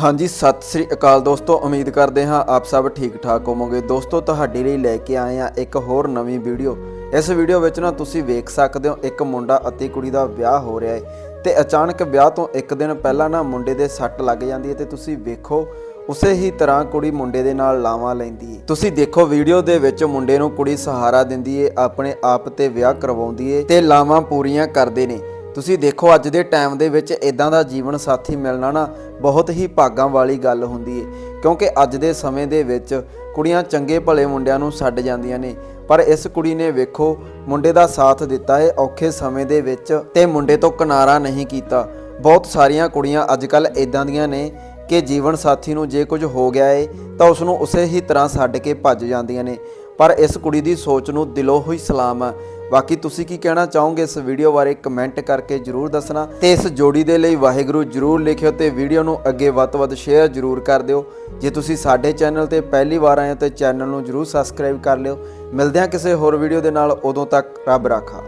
ਹਾਂਜੀ, ਸਤਿ ਸ੍ਰੀ ਅਕਾਲ ਦੋਸਤੋ, ਉਮੀਦ ਕਰਦੇ ਹਾਂ ਆਪ ਸਭ ਠੀਕ ਠਾਕ ਹੋਵੋਗੇ। ਦੋਸਤੋ, ਤੁਹਾਡੇ ਲਈ ਲੈ ਕੇ ਆਏ ਹਾਂ ਇੱਕ ਹੋਰ ਨਵੀਂ ਵੀਡੀਓ। ਇਸ ਵੀਡੀਓ ਵਿੱਚ ਨਾ ਤੁਸੀਂ ਵੇਖ ਸਕਦੇ ਹੋ, ਇੱਕ ਮੁੰਡਾ ਅਤੇ ਕੁੜੀ ਦਾ ਵਿਆਹ ਹੋ ਰਿਹਾ ਹੈ ਤੇ ਅਚਾਨਕ ਵਿਆਹ ਤੋਂ ਇੱਕ ਦਿਨ ਪਹਿਲਾਂ ਨਾ ਮੁੰਡੇ ਦੇ ਸੱਟ ਲੱਗ ਜਾਂਦੀ ਹੈ ਤੇ ਤੁਸੀਂ ਵੇਖੋ, ਉਸੇ ਹੀ ਤਰ੍ਹਾਂ ਕੁੜੀ ਮੁੰਡੇ ਦੇ ਨਾਲ ਲਾਵਾਂ ਲੈਂਦੀ ਹੈ। ਤੁਸੀਂ ਦੇਖੋ, ਵੀਡੀਓ ਦੇ ਵਿੱਚ ਮੁੰਡੇ ਨੂੰ ਕੁੜੀ ਸਹਾਰਾ ਦਿੰਦੀ ਏ ਆਪਣੇ ਆਪ ਤੇ ਵਿਆਹ ਕਰਵਾਉਂਦੀ ਏ ਤੇ ਲਾਵਾਂ ਪੂਰੀਆਂ ਕਰਦੇ ਨੇ। ਤੁਸੀਂ ਦੇਖੋ ਅੱਜ ਦੇ ਟਾਈਮ ਦੇ ਵਿੱਚ ਇਦਾਂ ਦਾ ਜੀਵਨ ਸਾਥੀ ਮਿਲਣਾ ਨਾ ਬਹੁਤ ਹੀ ਭਾਗਾਂ ਵਾਲੀ ਗੱਲ ਹੁੰਦੀ ਏ। ਕਿਉਂਕਿ ਅੱਜ ਦੇ ਸਮੇਂ ਦੇ ਵਿੱਚ ਕੁੜੀਆਂ ਚੰਗੇ ਭਲੇ ਮੁੰਡਿਆਂ ਨੂੰ ਛੱਡ ਜਾਂਦੀਆਂ ਨੇ। ਪਰ ਇਸ ਕੁੜੀ ਨੇ ਵੇਖੋ, ਮੁੰਡੇ ਦਾ ਸਾਥ ਦਿੱਤਾ ਏ ਔਖੇ ਸਮੇਂ ਦੇ ਵਿੱਚ ਤੇ ਮੁੰਡੇ ਤੋਂ ਕਿਨਾਰਾ ਨਹੀਂ ਕੀਤਾ। ਬਹੁਤ ਸਾਰੀਆਂ ਕੁੜੀਆਂ ਅੱਜ ਕੱਲ ਇਦਾਂ ਦੀਆਂ ਨੇ ਕਿ ਜੀਵਨ ਸਾਥੀ ਨੂੰ ਜੇ ਕੁਝ ਹੋ ਗਿਆ ਏ ਤਾਂ ਉਸ ਨੂੰ ਉਸੇ ਹੀ ਤਰ੍ਹਾਂ ਛੱਡ ਕੇ ਭੱਜ ਜਾਂਦੀਆਂ ਨੇ। ਪਰ ਇਸ ਕੁੜੀ ਦੀ ਸੋਚ ਨੂੰ ਦਿਲੋਂ ਹੀ ਸਲਾਮ। ਹੈ ਬਾਕੀ ਤੁਸੀਂ ਕੀ ਕਹਿਣਾ ਚਾਹੋਗੇ ਇਸ ਵੀਡੀਓ ਬਾਰੇ ਕਮੈਂਟ ਕਰਕੇ ਜਰੂਰ ਦੱਸਣਾ ਤੇ ਇਸ ਜੋੜੀ ਦੇ ਲਈ ਵਾਹਿਗੁਰੂ ਜਰੂਰ ਲਿਖਿਓ ਤੇ ਵੀਡੀਓ ਨੂੰ ਅੱਗੇ ਵੱਧ ਤੋਂ ਵੱਧ ਸ਼ੇਅਰ ਜਰੂਰ ਕਰ ਦਿਓ। ਜੇ ਤੁਸੀਂ ਸਾਡੇ ਚੈਨਲ ਤੇ ਪਹਿਲੀ ਵਾਰ ਆਏ ਹੋ ਤੇ ਚੈਨਲ ਨੂੰ ਜਰੂਰ ਸਬਸਕ੍ਰਾਈਬ ਕਰ ਲਿਓ। ਮਿਲਦੇ ਹਾਂ ਕਿਸੇ ਹੋਰ ਵੀਡੀਓ ਦੇ ਨਾਲ, ਉਦੋਂ ਤੱਕ ਰੱਬ ਰਾਖਾ।